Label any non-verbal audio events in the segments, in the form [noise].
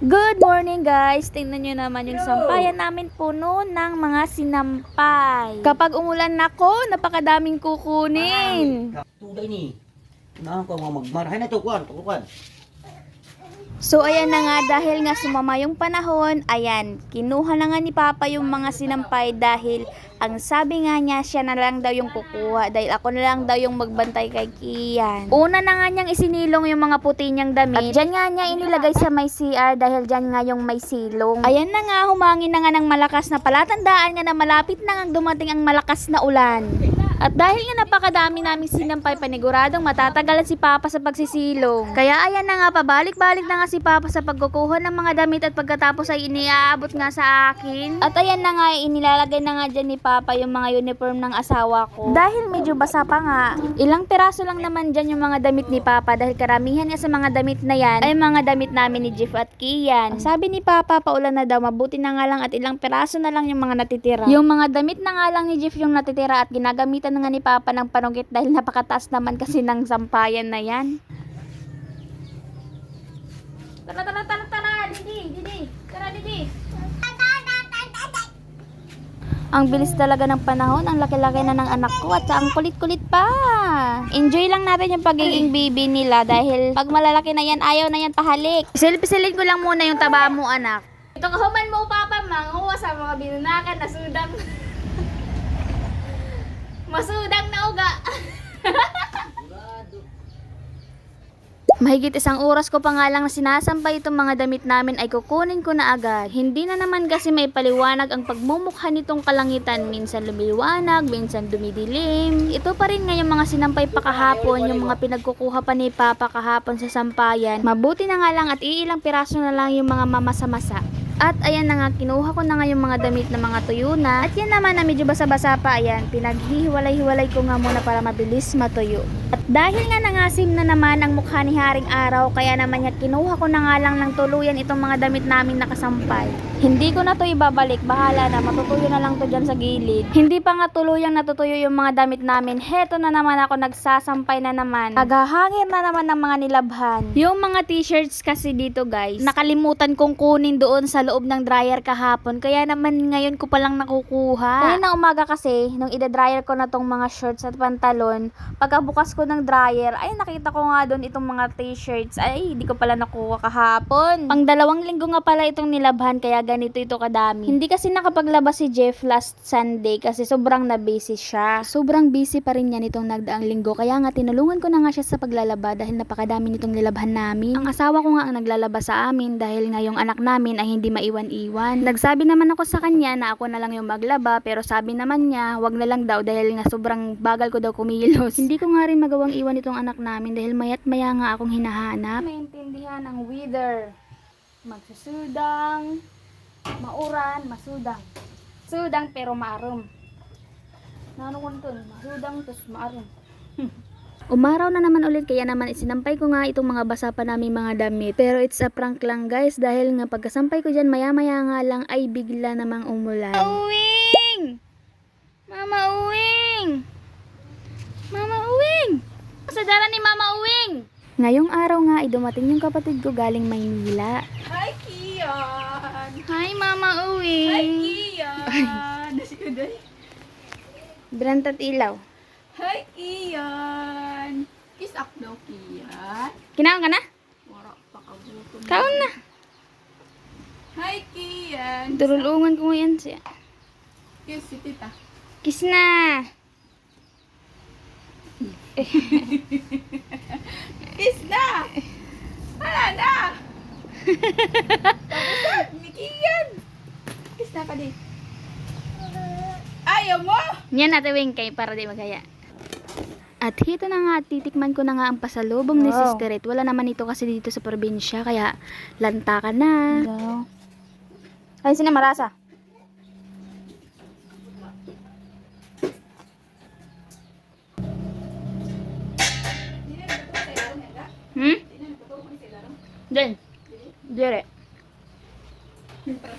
Good morning guys! Tingnan nyo naman yung sampayan namin puno ng mga sinampay. Kapag umulan nako, napakadaming kukunin. Tuday ni. Unahan ko mga magmarahay na to kuan, kuan. So ayan na nga dahil nga sumama yung panahon, ayan, kinuha na nga ni Papa yung mga sinampay dahil ang sabi nga niya siya na lang daw yung kukuha dahil ako na lang daw yung magbantay kay Kian. Una na nga niyang isinilong yung mga puti niyang damit. At dyan nga niya inilagay sa may CR dahil dyan nga yung may silong. Ayan na nga, humangin na nga ng malakas na palatandaan nga na malapit na nga dumating ang malakas na ulan. At dahil nga napakadami naming sinampay paniguradong matatagalan si Papa sa pagsisilong. Kaya ayan na nga pabalik-balik na nga si Papa sa pagkukuha ng mga damit at pagkatapos ay iniaabot nga sa akin. At ayan na nga inilalagay na nga dyan ni Papa yung mga uniform ng asawa ko. Dahil medyo basa pa nga, ilang piraso lang naman dyan yung mga damit ni Papa dahil karamihan nga sa mga damit na yan ay mga damit namin ni Jeff at Kian. Sabi ni Papa paulan na daw mabuti na nga lang at ilang piraso na lang yung mga natitira. Yung mga damit na nga lang ni Jeff yung natitira at ginagamitan na nga ni Papa ng panugit dahil [laughs] napakataas naman kasi ng sampayan na yan. Tara, tara, tara, tara, Didi, Didi, tara, Didi. Ang bilis talaga ng panahon, ang laki-laki na ng anak ko at ang kulit-kulit pa. Enjoy lang natin yung pagiging baby nila dahil pag malalaki na yan, ayaw na yan pahalik. Silpisilin ko lang muna yung taba mo, anak. Ito kahuman mo, Papa, manguha sa mga binunakan na sudang. Masudang na uga. Mahigit isang oras ko pa nga lang na sinasampay itong mga damit namin ay kukunin ko na agad. Hindi na naman kasi may paliwanag ang pagmumukha nitong kalangitan. Minsan lumiliwanag, minsan dumidilim. Ito pa rin nga yung mga sinampay pa kahapon, yung mga pinagkukuha pa ni Papa kahapon sa sampayan. Mabuti na nga lang at iilang piraso na lang yung mga mamasa-masa. At ayan na nga, kinuha ko na nga yung mga damit na mga tuyo na. At yan naman na medyo basa-basa pa, ayan, pinaghihiwalay-hiwalay ko nga muna para mabilis matuyo. At dahil nga nangasim na naman ang mukha ni Haring Araw, kaya naman nga kinuha ko na nga lang ng tuluyan itong mga damit namin nakasampay. Hindi ko na to ibabalik, bahala na, matutuyo na lang to dyan sa gilid. Hindi pa nga tuluyang natutuyo yung mga damit namin, heto na naman ako nagsasampay na naman. Naghahangin na naman ng mga nilabhan. Yung mga t-shirts kasi dito guys, nakalimutan kong kunin doon sa loob ng dryer kahapon, kaya naman ngayon ko palang nakukuha. Kanina umaga kasi, nung ida-dryer ko na tong mga shorts at pantalon, pagkabukas ko ng dryer, ay nakita ko nga doon itong mga t-shirts, ay hindi ko pala nakuha kahapon. Pang dalawang linggo nga pala itong nilabhan, kaya ganito ito kadami. Hindi kasi nakapaglabas si Jeff last Sunday kasi sobrang na busy siya. Sobrang busy pa rin niya nitong nagdaang linggo, kaya nga tinulungan ko na nga siya sa paglalaba dahil napakadami nitong nilabhan namin. Ang asawa ko nga ang naglalaba sa amin dahil nga yung anak namin ay hindi maiwan-iwan. Nagsabi naman ako sa kanya na ako na lang yung maglaba pero sabi naman niya wag na lang daw dahil nga sobrang bagal ko daw kumilos. hindi ko nga rin magawang iwan itong anak namin dahil mayat maya nga akong hinahanap. Maintindihan ang weather. Magsusudang, mauran, masudang. Sudang pero maarom. Nano ko nito, masudang tos maarom. [laughs] Umaraw na naman ulit kaya naman isinampay ko nga itong mga basa pa namin mga damit. Pero it's a prank lang guys dahil nga pagkasampay ko dyan maya maya nga lang ay bigla namang umulan. Uwing! Mama Uwing! Mama Uwing! Sa dara ni Mama Uwing! Ngayong araw nga ay dumating yung kapatid ko galing Maynila. Hi! Hi Mama Hi, Uwing! Kian! Nasi ko day. Brantat ilaw. Hi, Kian! Kiss up daw, Kian. Kinaon ka na? Wara pa kabuto. Kaon na. Hi, Kian! Durulungan ko yan siya. Kiss si tita. Kiss na! [laughs] Kiss na! Hala na! [laughs] Ni ka di. Ayaw mo? Yan natin wing kay para di magaya. At hito na nga, titikman ko na nga ang pasalubong ni Wow. Sister Rit. Wala naman ito kasi dito sa probinsya, kaya lanta ka na. Ay, sina marasa? Hmm? Diyan. Dire. Para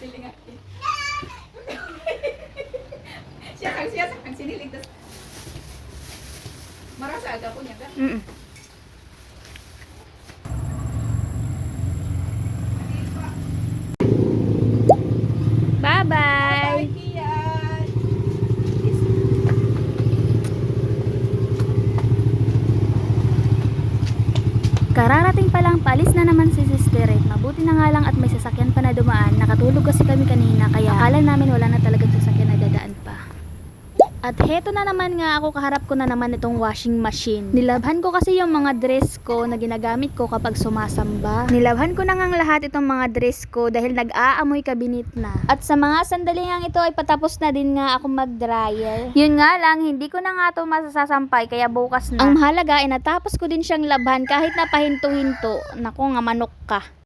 siya kang siya ang siniligtas. Marasa aga po niya ka. Mm -mm. Bye bye. bye, -bye. Kararating pa lang, paalis na naman si Sister Red. Mabuti na nga lang at may sasakyan pa na dumaan. Nakatulog kasi kami kanina, kaya akala namin wala na talaga sa at heto na naman nga ako kaharap ko na naman itong washing machine. Nilabhan ko kasi yung mga dress ko na ginagamit ko kapag sumasamba. Nilabhan ko na ngang lahat itong mga dress ko dahil nag-aamoy kabinit na. At sa mga sandali nga ito ay patapos na din nga ako mag-dryer. Yun nga lang, hindi ko na nga ito masasampay kaya bukas na. Ang mahalaga ay natapos ko din siyang labhan kahit napahinto-hinto. Naku nga manok ka.